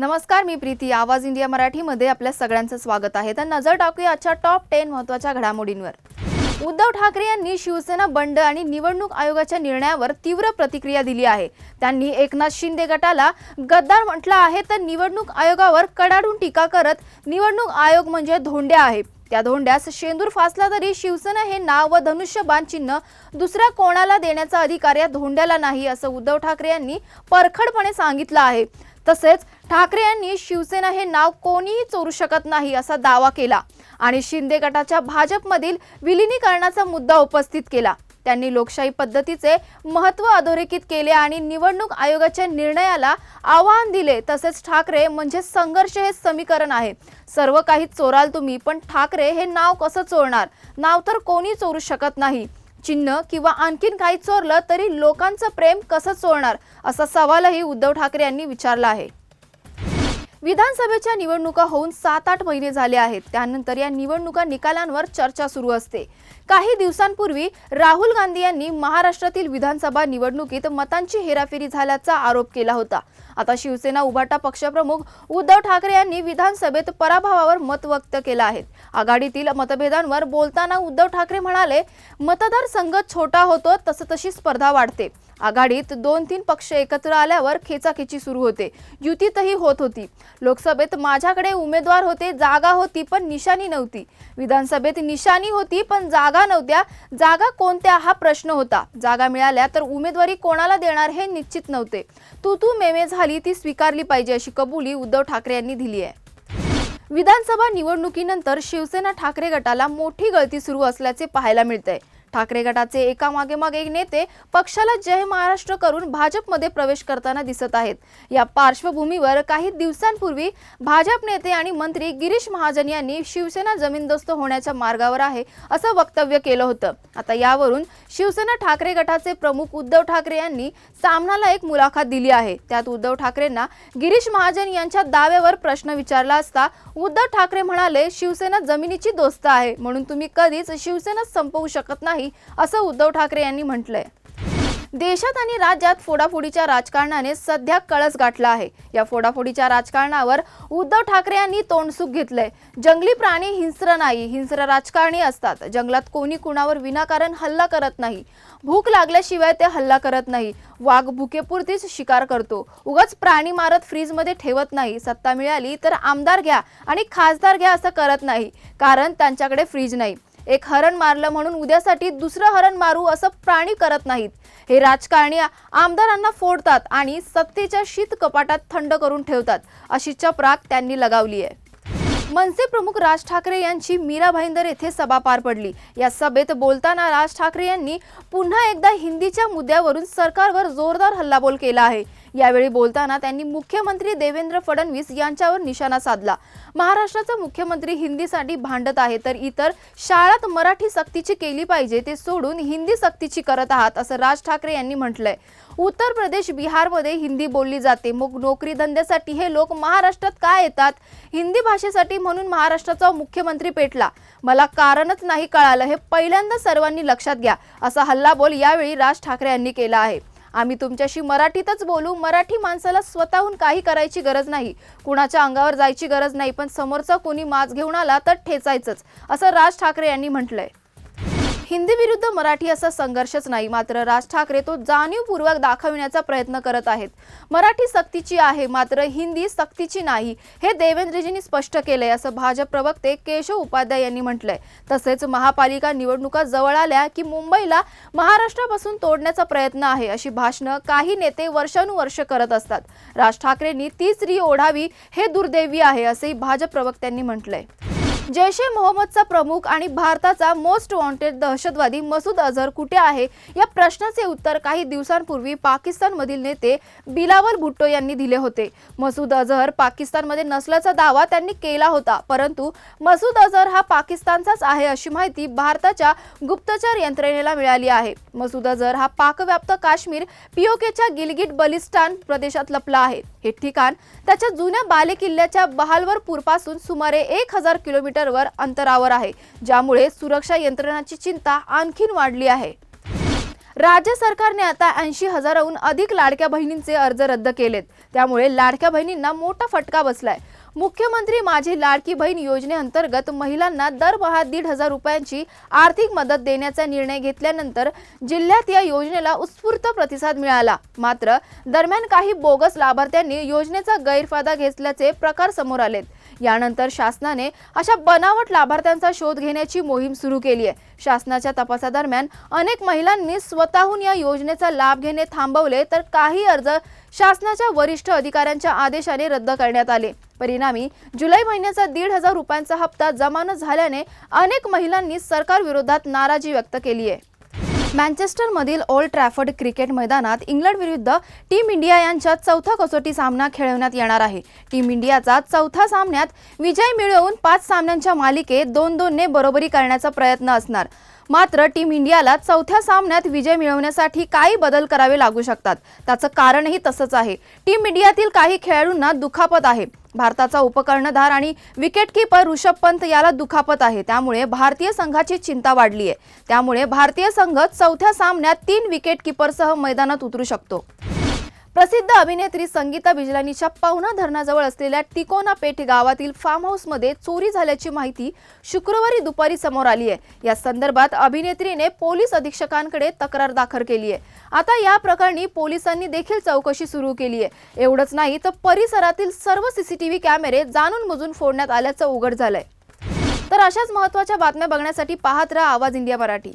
नमस्कार मी प्रीती. आवाज इंडिया मराठीमध्ये आपल्या सगळ्यांचं स्वागत आहे. तर नजर टाकूया आजच्या टॉप टेन महत्त्वाच्या घडामोडींवर. उद्धव ठाकरे यांनी शिवसेना बंड आणि निवडणूक आयोगाच्या निर्णयावर तीव्र प्रतिक्रिया दिली आहे. त्यांनी एकनाथ शिंदे गटाला गद्दार म्हटलं आहे तर निवडणूक आयोगावर कडाडून टीका करत निवडणूक आयोग म्हणजे धोंड्या आहे. त्या धोंड्यास शेंदूर फासला तरी शिवसेना हे नाव व धनुष्यबाण चिन्ह दुसऱ्या कोणाला देण्याचा अधिकार या धोंड्याला नाही असं उद्धव ठाकरे यांनी परखडपणे सांगितलं आहे. तसेच ठाकरे यांनी शिवसेना हे नाव कोणीही चोरू शकत नाही असा दावा केला. आणि शिंदे गटाच्या भाजपमधील विलिनीकरणाचा मुद्दा उपस्थित केला. त्यांनी लोकशाही पद्धतीचे महत्त्व अधोरेखित केले आणि निवडणूक आयोगाच्या निर्णयाला आव्हान दिले. तसेच ठाकरे म्हणजे संघर्ष हे समीकरण आहे. सर्व काही चोराल तुम्ही पण ठाकरे हे नाव कसं चोरणार? नाव तर कोणी चोरू शकत नाही. चिन्ह किंवा आणखीन काही चोरलं तरी लोकांचं प्रेम कसं चोरणार? असा सवालही उद्धव ठाकरे यांनी विचारला आहे. विधानसभेच्या निवडणुका होऊन सात आठ महिने झाले आहेत. त्यानंतर या निवडणुका निकालांवर चर्चा सुरू असते. काही दिवसांपूर्वी राहुल गांधी यांनी महाराष्ट्रातील विधानसभा निवडणुकीत मतांची हेराफेरी झाल्याचा आरोप केला होता. आता शिवसेना उभाटा पक्षप्रमुख उद्धव ठाकरे यांनी विधानसभेत पराभवावर मत व्यक्त केलं आहे. आघाडीतील मतभेदांवर बोलताना उद्धव ठाकरे म्हणाले मतदार संघ छोटा होतो तसं तशी स्पर्धा वाढते. आघाडीत दोन तीन पक्ष एकत्र आल्यावर खेचाखेची सुरू होते. युतीतही होत होती. लोकसभेत माझ्याकडे उमेदवार होते जागा होती पण निशाणी नव्हती. विधानसभेत निशाणी होती पण जागा नव्हत्या. जागा कोणत्या? हा प्रश्न होता. जागा मिळाल्या तर उमेदवारी कोणाला देणार हे निश्चित नव्हते. तू तू मेमे झाली ती स्वीकारली पाहिजे अशी कबुली उद्धव ठाकरे यांनी दिली आहे. विधानसभा निवडणुकीनंतर शिवसेना ठाकरे गटाला मोठी गळती सुरू असल्याचे पाहायला मिळतंय. ठाकरे गटाचे एकामागे मागे एक नेते पक्षाला जय महाराष्ट्र करून भाजपमध्ये प्रवेश करताना दिसत आहेत. या पार्श्वभूमीवर काही दिवसांपूर्वी भाजप नेते आणि मंत्री गिरीश महाजन यांनी शिवसेना जमीनदोस्त होण्याच्या मार्गावर आहे असं वक्तव्य केलं होतं. आता यावरून शिवसेना ठाकरे गटाचे प्रमुख उद्धव ठाकरे यांनी सामनाला एक मुलाखत दिली आहे. त्यात उद्धव ठाकरेंना गिरीश महाजन यांच्या दाव्यावर प्रश्न विचारला असता उद्धव ठाकरे म्हणाले शिवसेना जमिनीची दोस्त आहे म्हणून तुम्ही कधीच शिवसेना संपवू शकत नाही. असं उद्धव ठाकरे यांनी म्हटलंय. देशात आणि राज्यात फोडाफोडीच्या राजकारणाने सध्या कळस गाठला आहे. या फोडाफोडीच्या राजकारणावर उद्धव ठाकरे यांनी तोंडसुख घेतलंय. जंगली प्राणी हिंस्र नाही हिंस्र राजकारणी असतात. जंगलात कोणी कुणावर विनाकारण हल्ला करत नाही. भूक लागल्याशिवाय ते हल्ला करत नाही. वाघ भुकेपुरतीच शिकार करतो. उगाच प्राणी मारत फ्रीजमध्ये ठेवत नाही. सत्ता मिळाली तर आमदार घ्या आणि खासदार घ्या असं करत नाही. कारण त्यांच्याकडे फ्रीज नाही. एक हरण मारलं म्हणून उद्यासाठी दुसरं हरण मारू असं प्राणी करत नाहीत. हे राजकारणी आमदारांना फोडतात आणि सत्तेच्या शीत कपाटात थंड करून ठेवतात अशी चपराक त्यांनी लगावली आहे. मनसे प्रमुख राज ठाकरे यांची मीरा भाईंदर येथे सभा पार पडली. या सभेत बोलताना राज ठाकरे यांनी पुन्हा एकदा हिंदीच्या मुद्द्यावरून सरकारवर जोरदार हल्लाबोल केला आहे. यावेळी बोलताना त्यांनी मुख्यमंत्री देवेंद्र फडणवीस यांच्यावर निशाणा साधला. महाराष्ट्राचा मुख्यमंत्री हिंदीसाठी भांडत आहे तर इतर शाळात मराठी सक्तीची केली पाहिजे ते सोडून हिंदी सक्तीची करत आहात असं राज ठाकरे यांनी म्हटलंय. उत्तर प्रदेश बिहारमध्ये हिंदी बोलली जाते. मग नोकरी धंद्यासाठी हे लोक महाराष्ट्रात का येतात? हिंदी भाषेसाठी म्हणून महाराष्ट्राचा मुख्यमंत्री पेटला. मला कारणच नाही कळालं हे पहिल्यांदा सर्वांनी लक्षात घ्या असा हल्लाबोल यावेळी राज ठाकरे यांनी केला आहे. आम्ही तुमच्याशी मराठीतच बोलू. मराठी माणसाला स्वतःहून काही करायची गरज नाही. कुणाच्या अंगावर जायची गरज नाही. पण समोरचा कोणी माज घेऊन आला तर ठेचायचंच असं राज ठाकरे यांनी म्हटलंय. हिंदी विरुद्ध मराठी असा संघर्षच नाही. मात्र राज ठाकरे तो जाणीवपूर्वक दाखविण्याचा प्रयत्न करत आहेत. मराठी सक्तीची आहे मात्र हिंदी सक्तीची नाही हे देवेंद्रजींनी स्पष्ट केलंय असं भाजप प्रवक्ते केशव उपाध्याय यांनी म्हटलंय. तसेच महापालिका निवडणुका जवळ आल्या की मुंबईला महाराष्ट्रापासून तोडण्याचा प्रयत्न आहे अशी भाषणं काही नेते वर्षानुवर्ष करत असतात. राज ठाकरेंनी ती स्त्री ओढावी हे दुर्दैवी आहे असंही भाजप प्रवक्त्यांनी म्हटलंय. जैश ए मोहम्मदचा प्रमुख आणि भारताचा मोस्ट वॉन्टेड दहशतवादी मसूद अझहर कुठे आहे? या प्रश्नाचे उत्तर काही दिवसांपूर्वी पाकिस्तानमधील नेते बिलावल भुट्टो यांनी दिले होते. मसूद अझहर पाकिस्तानमध्ये नसल्याचा दावा त्यांनी केला होता परंतु मसूद अझहर हा पाकिस्तानचाच आहे अशी माहिती भारताच्या गुप्तचर यंत्रणेला मिळाली आहे. मसूद अझहर हा पाकव्याप्त काश्मीर पीओकेच्या गिलगिट बलिस्तान प्रदेशात लपला आहे. हे ठिकाण त्याच्या जुन्या बालेकिल्ल्याच्या बहालवरपूरपासून सुमारे एक हजार किलोमीटर किलोमीटरवर अंतरावर आहे ज्यामुळे सुरक्षा यंत्रणाची चिंता आणखीन वाढली आहे. राज्य सरकारने आता ऐंशी हजाराहून अधिक लाडक्या बहिणींचे अर्ज रद्द केलेत. त्यामुळे लाडक्या बहिणींना मोठा फटका बसलाय. मुख्यमंत्री माझी लाडकी बहीण योजनेअंतर्गत महिलांना दरमहा दीड हजार रुपयांची आर्थिक मदत देण्याचा निर्णय घेतल्यानंतर जिल्ह्यात या योजनेला उत्स्फूर्त प्रतिसाद मिळाला. मात्र दरम्यान काही बोगस लाभार्थ्यांनी योजनेचा गैरफायदा घेतल्याचे प्रकार समोर आलेत. यानंतर शासनाने अशा बनावट लाभार्थ्यांचा शोध घेण्याची मोहीम सुरू केली आहे. शासनाच्या तपासादरम्यान अनेक महिलांनी स्वतःहून या योजनेचा लाभ घेणे थांबवले तर काही अर्ज शासनाच्या वरिष्ठ अधिकाऱ्यांच्या आदेशाने रद्द करण्यात आले. परिणामी जुलै महिन्याचा दीड हजार रुपयांचा हप्ता जमा न झाल्याने अनेक महिलांनी सरकार विरोधात नाराजी व्यक्त केली आहे. मॅन्चेस्टरमधील ओल्ड ट्रॅफर्ड क्रिकेट मैदानात इंग्लंड विरुद्ध टीम इंडिया यांच्यात चौथा कसोटी सामना खेळवण्यात येणार आहे. टीम इंडियाचा चौथा सामन्यात विजय मिळवून पाच सामन्यांच्या मालिकेत दोन दोनने बरोबरी करण्याचा प्रयत्न असणार. मात्र टीम इंडियाला चौथ्या सामन्यात विजय मिळवण्यासाठी काही बदल करावे लागू शकतात. त्याचं कारणही तसंच आहे. टीम इंडियातील काही खेळाडूंना दुखापत आहे. भारताचा उपकर्णधार आणि विकेटकीपर ऋषभ पंत याला दुखापत आहे. त्यामुळे भारतीय संघाची चिंता वाढली आहे. त्यामुळे भारतीय संघ चौथ्या सामन्यात तीन विकेटकीपरसह मैदानात उतरू शकतो. प्रसिद्ध अभिनेत्री संगीता बिजलानीच्या पवना धरणाजवळ असलेल्या टिकोना पेठ गावातील फार्म हाऊसमध्ये चोरी झाल्याची माहिती शुक्रवारी दुपारी समोर आली आहे. या संदर्भात अभिनेत्रीने पोलीस अधीक्षकांकडे तक्रार दाखल केली आहे. आता या प्रकरणी पोलिसांनी देखील चौकशी सुरू केली आहे. एवढंच नाही तर परिसरातील सर्व सीसीटीव्ही कॅमेरे जाणून बुजून फोडण्यात आल्याचं उघड झालंय. तर अशाच महत्त्वाच्या बातम्या बघण्यासाठी पाहत राहा आवाज इंडिया मराठी.